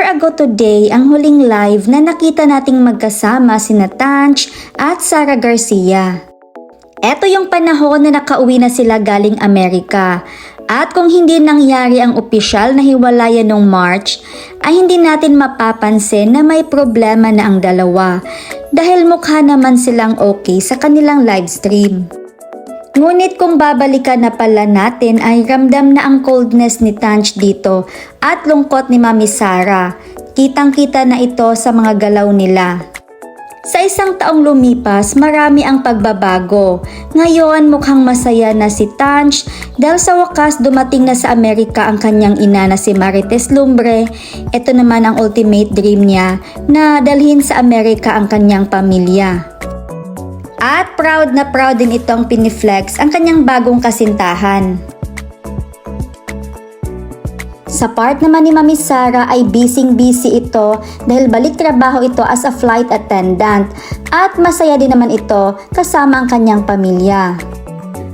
ago today ang huling live na nakita nating magkasama sina Tanch at Sara Garcia. Eto yung panahon na nakauwi na sila galing Amerika. At kung hindi nangyari ang opisyal na hiwalayan noong March, ay hindi natin mapapansin na may problema na ang dalawa dahil mukha naman silang okay sa kanilang live stream. Ngunit kung babalikan na pala natin ay ramdam na ang coldness ni Tanch dito at lungkot ni Mami Sara. Kitang-kita na ito sa mga galaw nila. Sa isang taong lumipas, marami ang pagbabago. Ngayon, mukhang masaya na si Tanch dahil sa wakas dumating na sa Amerika ang kanyang ina na si Marites Lumbre. Ito naman ang ultimate dream niya na dalhin sa Amerika ang kanyang pamilya. At proud na proud din itong piniflex ang kanyang bagong kasintahan. Sa part naman ni Mami Sara ay busy-busy ito dahil balik trabaho ito as a flight attendant at masaya din naman ito kasama ang kanyang pamilya.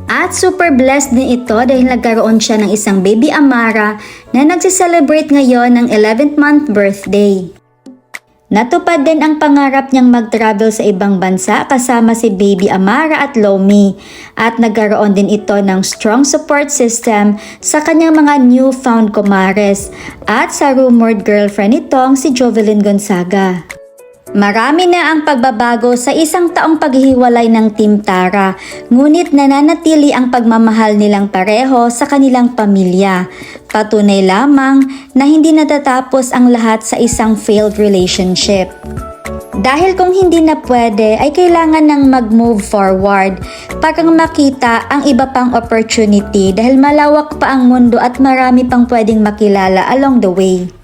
At super blessed din ito dahil nagkaroon siya ng isang baby Amara na nagsiselebrate ngayon ng 11th month birthday. Natupad din ang pangarap niyang mag-travel sa ibang bansa kasama si Baby Amara at Lomi at nagkaroon din ito ng strong support system sa kanyang mga newfound kumares at sa rumored girlfriend nitong si Jovelyn Gonzaga. Marami na ang pagbabago sa isang taong paghihiwalay ng Team Tara, ngunit nananatili ang pagmamahal nilang pareho sa kanilang pamilya. Patunay lamang na hindi natatapos ang lahat sa isang failed relationship. Dahil kung hindi na pwede ay kailangan ng mag-move forward para makita ang iba pang opportunity dahil malawak pa ang mundo at marami pang pwedeng makilala along the way.